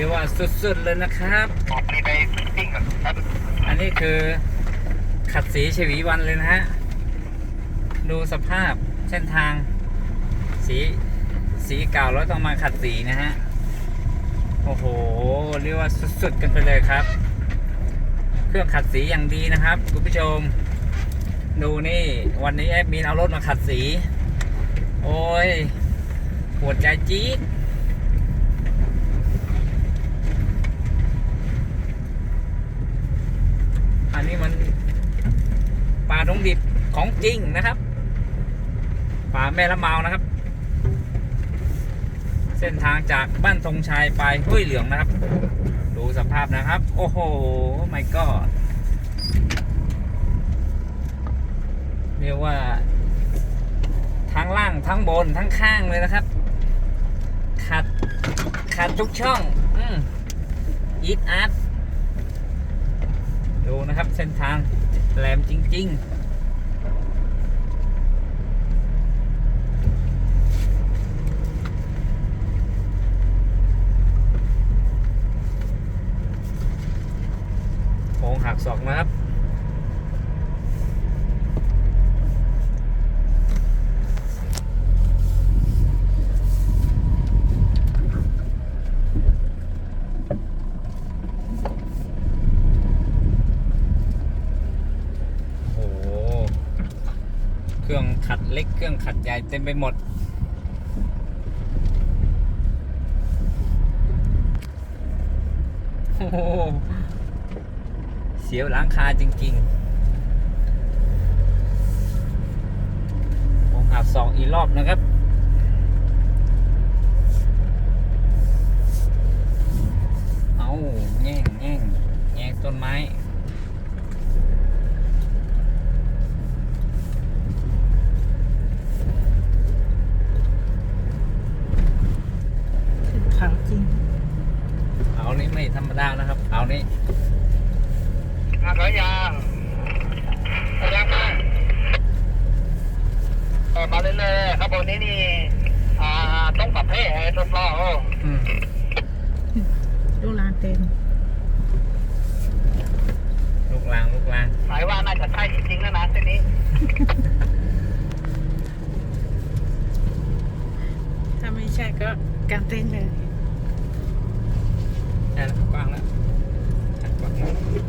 รียกว่าสุดๆเลยนะครับออกไปไปปิ้งก่อนครับอันนี้คือขัดสีชวีวันเลยนะฮะ ดูสภาพเส้นทาง สีสีเก่าแล้วต้องมาขัดสีนะฮะ โอ้โห เรียกว่าสุดๆกันไปเลยครับ เครื่องขัดสีอย่างดีนะครับคุณผู้ชม ดูนี่วันนี้แอดมินเอารถมาขัดสี โอ้ยปวดใจจี๊ด อันนี้มันป่าดงดิบของจริงนะครับ ป่าแม่ละเมานะครับ เส้นทางจากบ้านธงชัยไปห้วยเหลืองนะครับ ดูสภาพนะครับ โอ้โหไม่ก็เรียกว่า ทั้งล่างทั้งบนทั้งข้างเลยนะครับขัดขัดทุกช่อง อืมอีทอาร์ต นะครับ เส้นทางแหลมจริง ๆโค้งหักศอกนะครับ โอ้โห เครื่องขัดเล็กเครื่องขัดใหญ่เต็มไปหมด โอ้โหเสียวล้างคาจริงๆผมหักสองอีกรอบนะครับเอาแง่งแง่งแง่งต้นไม้ ของจริง เอานี้ไม่ ธรรมดานะครับเอานี้งานร้อยยางร้อยยางมาเออมาเรื่อยๆครับบนนี้นี่อ่าต้องปรับให้รถล้อโอ้อืมดูลานเต็ม ลูกลางลูกลางหมายว่าน่าจะใช่จริงๆแล้วนะเส้นนี้ถ้าไม่ใช่ก็กางเต็นท์เลยใช่แล้วกว้างแล้วกว้างแล้ว